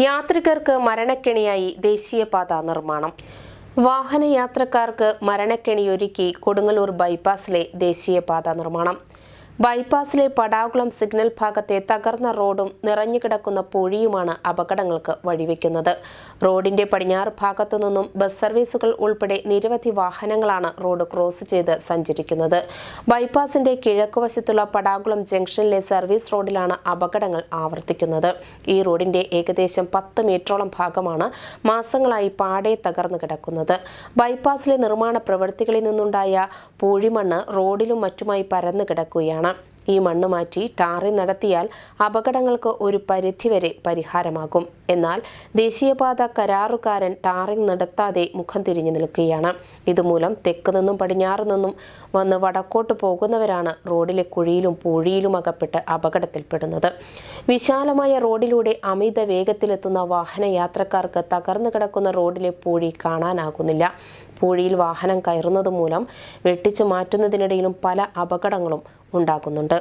യാത്രികർക്ക് മരണക്കെണിയായി ദേശീയപാത നിർമ്മാണം. വാഹനയാത്രക്കാർക്ക് മരണക്കെണിയൊരുക്കി കൊടുങ്ങല്ലൂർ ബൈപ്പാസിലെ ദേശീയപാത നിർമ്മാണം. ബൈപ്പാസിലെ പടാകുളം സിഗ്നൽ ഭാഗത്തെ തകർന്ന റോഡും നിറഞ്ഞുകിടക്കുന്ന പുഴിയുമാണ് അപകടങ്ങൾക്ക് വഴിവെക്കുന്നത്. റോഡിന്റെ പടിഞ്ഞാറ് ഭാഗത്തു നിന്നും ബസ് സർവീസുകൾ ഉൾപ്പെടെ നിരവധി വാഹനങ്ങളാണ് റോഡ് ക്രോസ് ചെയ്ത് സഞ്ചരിക്കുന്നത്. ബൈപ്പാസിന്റെ കിഴക്കുവശത്തുള്ള പടാകുളം ജംഗ്ഷനിലെ സർവീസ് റോഡിലാണ് അപകടങ്ങൾ ആവർത്തിക്കുന്നത്. ഈ റോഡിന്റെ ഏകദേശം പത്ത് മീറ്ററോളം ഭാഗമാണ് മാസങ്ങളായി പാടെ തകർന്നു കിടക്കുന്നത്. ബൈപ്പാസിലെ നിർമ്മാണ പ്രവൃത്തികളിൽ നിന്നുണ്ടായ പൂഴിമണ്ണ് റോഡിലും മറ്റുമായി പരന്നു കിടക്കുകയാണ് ഈ മണ്ണ് മാറ്റി ടാറി നടത്തിയാൽ അപകടങ്ങൾക്ക് ഒരു പരിധിവരെ പരിഹാരമാകും. എന്നാൽ ദേശീയപാത കരാറുകാരൻ ടാറിംഗ് നടത്താതെ മുഖം തിരിഞ്ഞു നിൽക്കുകയാണ്. ഇതുമൂലം തെക്ക് നിന്നും പടിഞ്ഞാറ് നിന്നും വന്ന് വടക്കോട്ട് പോകുന്നവരാണ് റോഡിലെ കുഴിയിലും പൂഴിയിലും അകപ്പെട്ട് അപകടത്തിൽപ്പെടുന്നത്. വിശാലമായ റോഡിലൂടെ അമിത വേഗത്തിലെത്തുന്ന വാഹനയാത്രക്കാർക്ക് തകർന്നു കിടക്കുന്ന റോഡിലെ പൂഴി കാണാനാകുന്നില്ല. പൂഴിയിൽ വാഹനം കയറുന്നത് മൂലം വെട്ടിച്ചു മാറ്റുന്നതിനിടയിലും പല അപകടങ്ങളും ഉണ്ടാകുന്നുണ്ട്